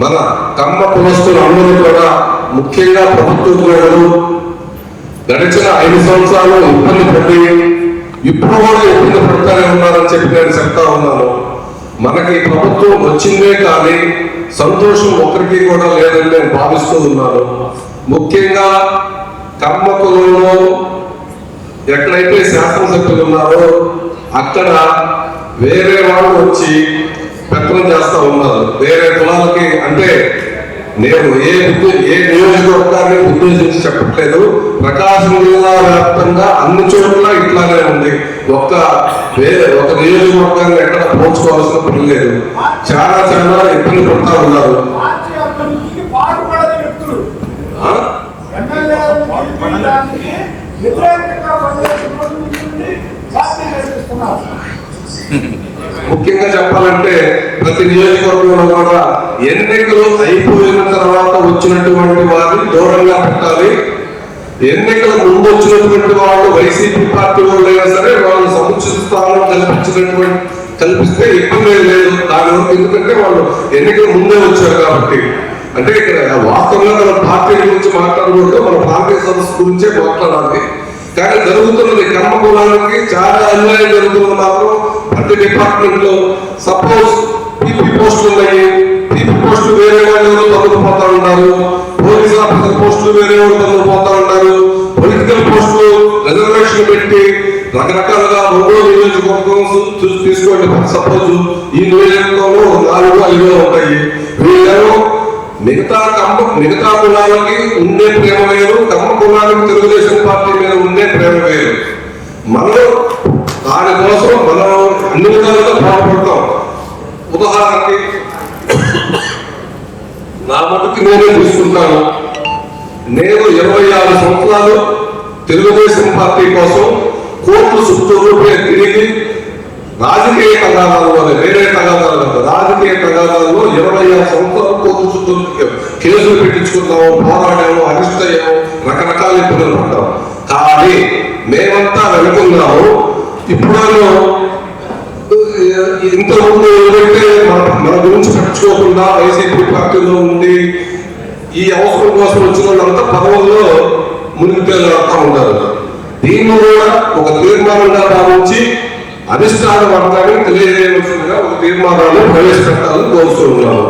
మన కమ్మ కులస్తులు అందరూ కూడా ముఖ్యంగా ప్రభుత్వ ఉద్యోగులు గడిచిన ఐదు సంవత్సరాలు ఇబ్బంది పడి ఇప్పుడు కూడా ఇబ్బంది పడతానే ఉన్నారని చెప్పి నేను చెప్తా ఉన్నాను. మనకి ప్రభుత్వం వచ్చిందే కానీ సంతోషం ఒకరికి కూడా లేదని నేను భావిస్తూ ఉన్నాను. ముఖ్యంగా కర్మకులలో ఎక్కడైతే శాసనసభ్యులు ఉన్నారో అక్కడ వేరే వాళ్ళు వచ్చి వ్యక్తం చేస్తూ ఉన్నారు. వేరే కులాలకి అంటే నేను ఏ ఏ నియోజకవర్గాన్ని ఉద్దేశించి చెప్పట్లేదు. ప్రకాశం జిల్లా వ్యాప్తంగా అన్ని చోట్ల ఇట్లానే ఉంది. ఒక్క వేరే ఒక నియోజకవర్గాన్ని ఎక్కడ పోల్చుకోవాల్సిన పని లేదు. చాలా చాలా ఇబ్బంది పడతా ఉన్నారు. పార్టీ ముఖ్యంగా చెప్పాలంటే ప్రతి నియోజకవర్గంలో కూడా ఎన్నికలు అయిపోయిన తర్వాత వచ్చినటువంటి వారిని దూరంగా పెట్టాలి. ఎన్నికల ముందు వచ్చినటువంటి వాళ్ళు వైసీపీ పార్టీ వాళ్ళైనా సరే వాళ్ళు సముచిత స్థానం కల్పించినటువంటి కల్పిస్తే ఇబ్బంది లేదు దాని ఎందుకంటే వాళ్ళు ఎన్నికల ముందే వచ్చారు కాబట్టి. అంటే ఇక్కడ వాస్తవంగా మన పార్టీ గురించి మాట్లాడకూడదు మన పార్టీ సంస్థ గురించే మాట్లాడాలి. కానీ జరుగుతున్నది కర్మ చాలా అన్యాయం జరుగుతున్నది మాత్రం ప్రతి డిపార్ట్మెంట్లో సపోజ్ పీపీ పోస్టులు ఉన్నాయి. పీపీ పోస్టులు వేరే వాళ్ళు ఎవరో తగ్గిపోతా ఉన్నారు. పోలీస్ ఆఫీసర్ పోస్టులు వేరే వాళ్ళు తగ్గిపోతా ఉన్నారు. పొలిటికల్ పోస్టులు రిజర్వేషన్ పెట్టి రకరకాలుగా రెండో నియోజకవర్గం తీసుకోండి. సపోజ్ ఈ నియోజకవర్గంలో నాలుగు ఐదో ఉంటాయి. వీళ్ళేమో మిగతా కమ్మ మిగతా కులాలకి ఉండే ప్రేమ వేరు కమ్మ కులానికి తెలుగుదేశం పార్టీ మీద ఉండే ప్రేమ వేరు. మనం నా మటుకు నేనే చూసుకుంటాను. నేను ఇరవై ఆరు సంవత్సరాలు తెలుగుదేశం పార్టీ కోసం కోర్టు చుట్టూరు తిరిగి రాజకీయ తగాదాల్లో వేరే తగాదాలు కాదు. రాజకీయ తగాదాల్లో ఇరవై ఆరు సంవత్సరాలు కోర్టు చుట్టూ కేసులు పెట్టించుకున్నాము పోరాడాము అరెస్ట్ అయ్యాము రకరకాల ఇబ్బందులు పడ్డాము. కానీ మేమంతా వెనుకున్నాము ఇప్పుడు ఇంతకుముందు ఏదైతే మన గురించి పట్టించుకోకుండా వైసీపీ పార్టీలో ఉండి ఈ అవసరం కోసం వచ్చిన వాళ్ళంతా పదవుల్లో మునిగి తేలుతా ఉంటారు దీన్ని కూడా ఒక తీర్మానంగా భావించి అధిష్టాన వర్గాన్ని తెలియజేయవలసిందిగా ఒక తీర్మానాన్ని ప్రవేశపెట్టాలని కోరుతున్నాను.